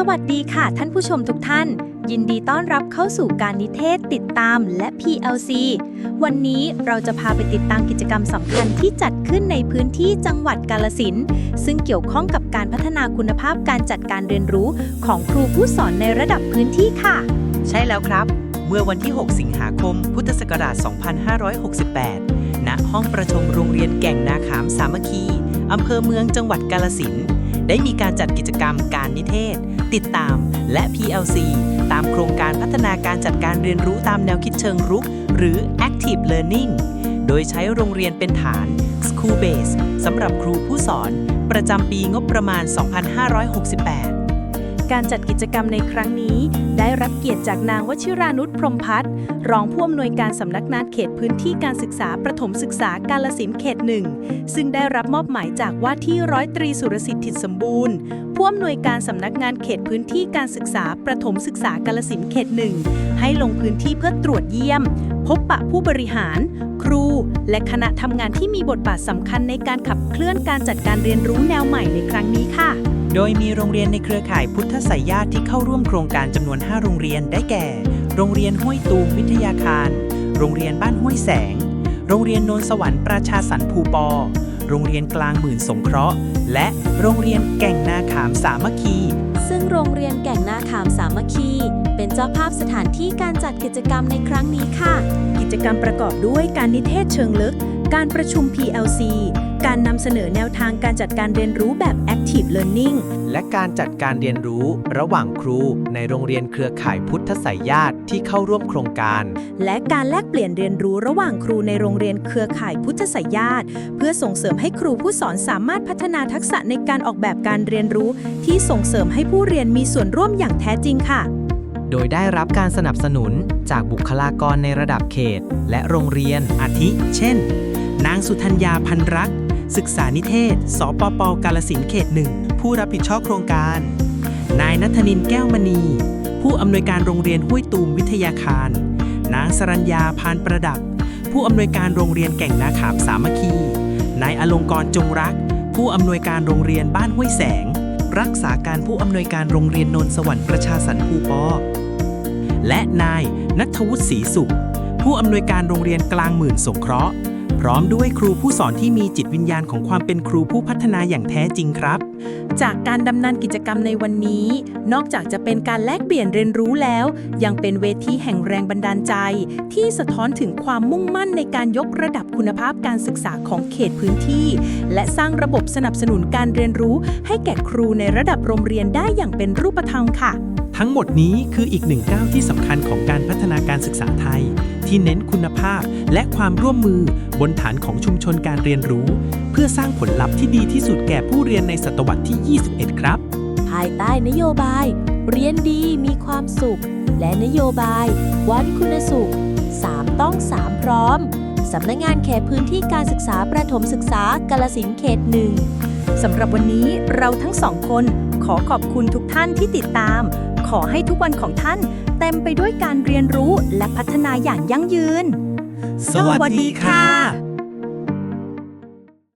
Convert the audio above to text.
สวัสดีค่ะท่านผู้ชมทุกท่าน ยินดีต้อนรับเข้าสู่การนิเทศติดตามและ PLC วันนี้เราจะพาไปติดตามกิจกรรมสำคัญที่จัดขึ้นในพื้นที่จังหวัดกาลสินซึ่งเกี่ยวข้องกับการพัฒนาคุณภาพการจัดการเรียนรู้ของครูผู้สอนในระดับพื้นที่ค่ะ ใช่แล้วครับ เมื่อวันที่ 6 สิงหาคม พุทธศักราช 2568 ณ ห้องประชุมโรงเรียนแก่งนาขามสามัคคี อำเภอเมืองจังหวัดกาลสินธุ์ ได้มีการจัดกิจกรรมการนิเทศ ติดตาม และ PLC ตามโครงการพัฒนาการจัดการเรียนรู้ตามแนวคิดเชิงรุก หรือ Active Learning โดยใช้โรงเรียนเป็นฐาน School Base สำหรับครูผู้สอน ประจำปีงบประมาณ 2568 การจัดกิจกรรมในครั้งนี้ ได้รับเกียรติจากนางวชิรานุชพรมพัฒน์รองผู้อำนวยการสำนักงานเขตพื้นที่การศึกษาประถมศึกษากาลสินเขตหนึ่งซึ่งได้รับมอบหมายจากว่าที่ร้อยตรีสุรสิทธิ์ทิศสมบูรณ์ผู้อำนวยการสำนักงานเขตพื้นที่การศึกษาประถมศึกษากาลสินเขตหนึ่งให้ลงพื้นที่เพื่อตรวจเยี่ยม พบปะผู้บริหาร ครู และคณะทำงานที่มีบทบาทสำคัญในการขับเคลื่อนการจัดการเรียนรู้แนวใหม่ในครั้งนี้ค่ะ โดยมีโรงเรียนในเครือข่ายพุทธไสยญาติที่เข้าร่วมโครงการจำนวน 5 โรงเรียนได้แก่ โรงเรียนห้วยตูมวิทยาคาร โรงเรียนบ้านห้วยแสง โรงเรียนโนนสวรรค์ประชาสรรภูปอ โรงเรียนกลางหมื่นสงเคราะห์ และโรงเรียนแก่งนาขามสามัคคี ซึ่งโรงเรียนแก่งนาขามสามัคคี เป็นเจ้าภาพสถานที่การจัดกิจกรรมในครั้งนี้ค่ะ กิจกรรมประกอบด้วยการนิเทศเชิงลึก การประชุม PLC การนำเสนอแนวทางการจัดการเรียนรู้แบบ Active Learning และการจัดการเรียนรู้ระหว่างครู ในโรงเรียนเครือข่ายพุทธไสยญาติที่เข้าร่วมโครงการ และการแลกเปลี่ยนเรียนรู้ระหว่างครูในโรงเรียนเครือข่ายพุทธไสยญาติเพื่อส่งเสริมให้ครูผู้สอนสามารถพัฒนาทักษะในการออกแบบการเรียนรู้ ที่ส่งเสริมให้ผู้เรียนมีส่วนร่วมอย่างแท้จริงค่ะโดยได้รับการสนับสนุนจากบุคลากรในระดับเขต และโรงเรียนอาทิ เช่น นางสุธัญญาพันรัก ศึกษานิเทศ สปปกาลสินธุ์เขตหนึ่ง ผู้รับผิดชอบโครงการ นายนัทนินแก้วมณี ผู้อำนวยการโรงเรียนห้วยตูมวิทยาคาร นางสรัญญาพานประดับ ผู้อำนวยการโรงเรียนแก่งนาขามสามัคคี นายอลงกรณ์จงรัก ผู้อำนวยการโรงเรียนบ้านห้วยแสง รักษาการผู้อำนวยการโรงเรียนนนสวรรค์ประชาสรรภูปอและนายนัทวุฒิศรีสุข ผู้อำนวยการโรงเรียนกลางหมื่นสงเคราะห์ พร้อมด้วยครูผู้สอนที่มีจิตวิญญาณของความเป็นครูผู้พัฒนาอย่างแท้จริงครับ จากการดำเนินกิจกรรมในวันนี้ นอกจากจะเป็นการแลกเปลี่ยนเรียนรู้แล้ว ยังเป็นเวทีแห่งแรงบันดาลใจ ที่สะท้อนถึงความมุ่งมั่นในการยกระดับคุณภาพการศึกษาของเขตพื้นที่ และสร้างระบบสนับสนุนการเรียนรู้ ให้แก่ครูในระดับโรงเรียนได้อย่างเป็นรูปธรรมค่ะ ทั้งหมดนี้คืออีกหนึ่งก้าวที่สำคัญของการพัฒนาการศึกษาไทย ที่เน้นคุณภาพและความร่วมมือบนฐานของชุมชนการเรียนรู้ เพื่อสร้างผลลัพธ์ที่ดีที่สุดแก่ผู้เรียนในศตวรรษที่ 21 ครับ ภายใต้นโยบาย เรียนดีมีความสุข และนโยบาย วันคุณสุข 3 ต้อง 3 พร้อม สำนักงานเขตพื้นที่การศึกษาประถมศึกษากาลสินเขตหนึ่งสำหรับวันนี้เราทั้งสองคน ขอขอบคุณทุกท่านที่ติดตาม ขอให้ทุกวันของท่าน เต็มไปด้วยการเรียนรู้และพัฒนาอย่างยั่งยืน สวัสดีค่ะ